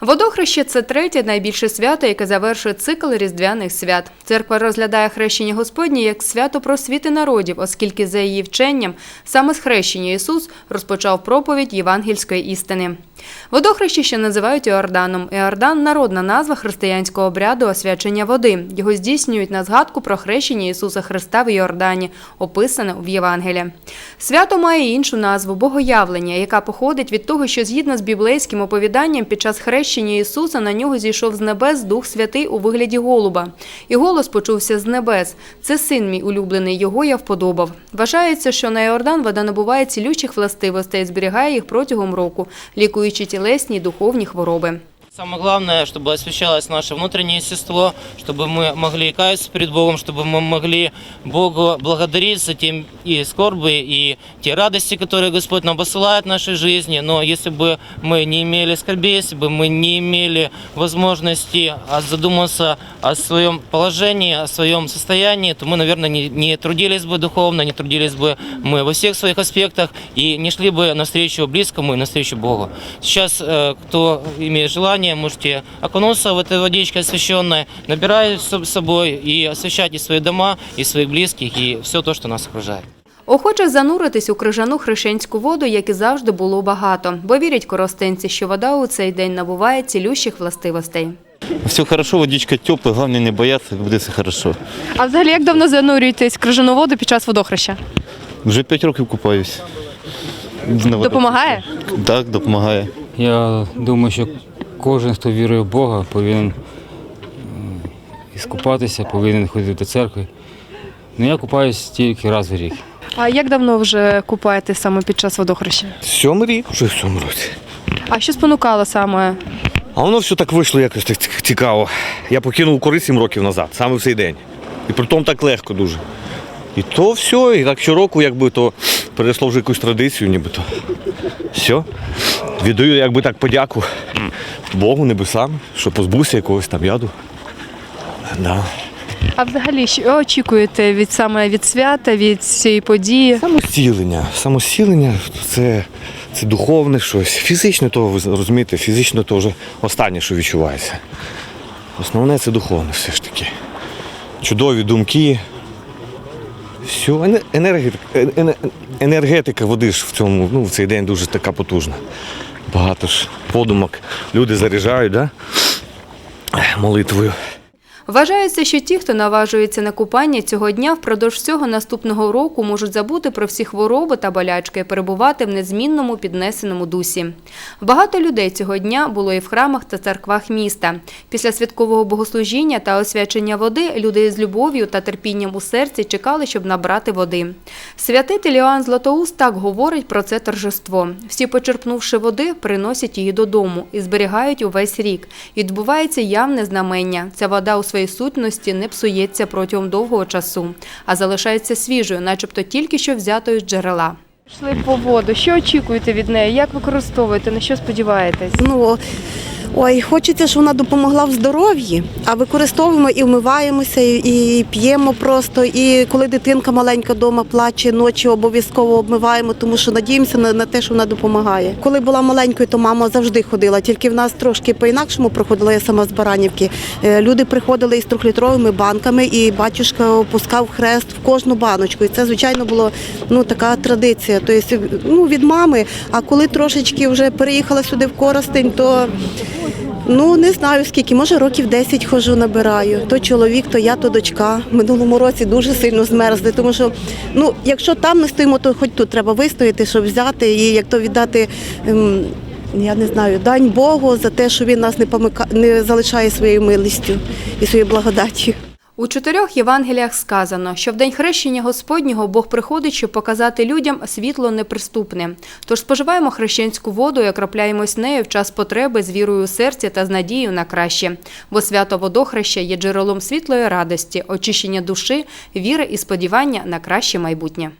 Водохреще це третє найбільше свято, яке завершує цикл різдвяних свят. Церква розглядає хрещення Господнє як свято просвіти народів, оскільки за її вченням саме з хрещення Ісус розпочав проповідь євангельської істини. Водохреще ще називають Іорданом. Іордан – народна назва християнського обряду освячення води. Його здійснюють на згадку про хрещення Ісуса Христа в Йордані, описане в Євангелії. Свято має іншу назву Богоявлення, яка походить від того, що згідно з біблейським оповіданням під час хрещення Ісуса на нього зійшов з небес Дух Святий у вигляді голуба. І голос почувся з небес. Це син мій улюблений, його я вподобав. Вважається, що на Йордан вода набуває цілющих властивостей і зберігає їх протягом року, лікуючи тілесні й духовні хвороби. Самое главное, чтобы освещалось наше внутреннее естество, чтобы мы могли каяться перед Богом, чтобы мы могли Богу благодарить за те и скорби, и те радости, которые Господь нам посылает в нашей жизни. Но если бы мы не имели скорби, если бы мы не имели возможности а, задуматься о своем положении, о своем состоянии, то мы, наверное, не, не трудились бы духовно, не трудились бы мы во всех своих аспектах и не шли бы навстречу близкому и навстречу Богу. Сейчас, э, кто имеет желание, можете окунуться в этой водичке освященной, набирать с собой и освещать и свои дома, и своих близких, и все то, что нас окружает. Охочих зануритись у крижану хрещенську воду, як і завжди, було багато, бо вірять коростенці, що вода у цей день набуває цілющих властивостей. Все хорошо, водичка теплая, главное не бояться, буде все хорошо. А взагалі як давно занурюєтесь в крижану воду під час водохреща? Вже 5 років купаюсь. Допомагає? Так, допомагає. Я думаю, що кожен, хто вірує в Бога, повинен іскупатися, повинен ходити до церкви. Ну, я купаюсь тільки раз в рік. А як давно вже купаєтесь саме під час водохреща? Сьомий рік вже в цьому році. А що спонукало саме? А воно все так вийшло якось так цікаво. Я покинув кори сім років назад, саме в цей день. І притом так легко дуже. І то все, і так щороку, якби то перейшло вже якусь традицію, нібито. Все. Віддаю, якби так, подяку Богу, небесам, що позбувся якогось там яду. Да. А взагалі, що очікуєте від саме від свята, від цієї події? Самосілення. Самосілення це, це духовне щось. Фізично то ви розумієте, фізично то вже останнє, що відчувається. Основне це духовне все ж таки. Чудові думки. Все, енергетика, енергетика води ж в цьому, ну, в цей день дуже така потужна. Багато ж подумок. Люди заряджають, да? молитвою. Вважається, що ті, хто наважується на купання цього дня, впродовж всього наступного року можуть забути про всі хвороби та болячки перебувати в незмінному піднесеному дусі. Багато людей цього дня було і в храмах та церквах міста. Після святкового богослужіння та освячення води люди з любов'ю та терпінням у серці чекали, щоб набрати води. Святитель Іоанн Златоуст так говорить про це торжество. Всі, почерпнувши води, приносять її додому і зберігають увесь рік. Відбувається явне знамення. Ця вода у своїй сутності не псується протягом довгого часу, а залишається свіжою, начебто тільки що взятою з джерела. Йшли по воду. Що очікуєте від неї? Як використовуєте? На що сподіваєтесь? Ну ой, хочеться, щоб вона допомогла в здоров'ї, а використовуємо і вмиваємося, і, п'ємо просто. І коли дитинка маленька вдома плаче, ночі обов'язково обмиваємо, тому що надіємося на, на те, що вона допомагає. Коли була маленькою, то мама завжди ходила, тільки в нас трошки по-інакшому проходила я сама з Баранівки. Е, Люди приходили із трьохлітровими банками, і батюшка опускав хрест в кожну баночку. І це, звичайно, було ну така традиція. Тобто, ну, від мами. А коли трошечки вже переїхала сюди в Коростень, то Ну, не знаю скільки, може років 10 хожу, набираю. То чоловік, то я, то дочка. Минулому році дуже сильно змерзли, тому що ну, якщо там не стоїмо, то хоч тут треба вистояти, щоб взяти і як то віддати. ем, я не знаю, дань Богу за те, що він нас не помика... не залишає своєю милістю і своєю благодаттю. У чотирьох Євангеліях сказано, що в день хрещення Господнього Бог приходить, щоб показати людям світло неприступне. Тож споживаємо хрещенську воду і окропляємось нею в час потреби з вірою у серці та з надією на краще. Бо свято водохреща є джерелом світлої радості, очищення душі, віри і сподівання на краще майбутнє.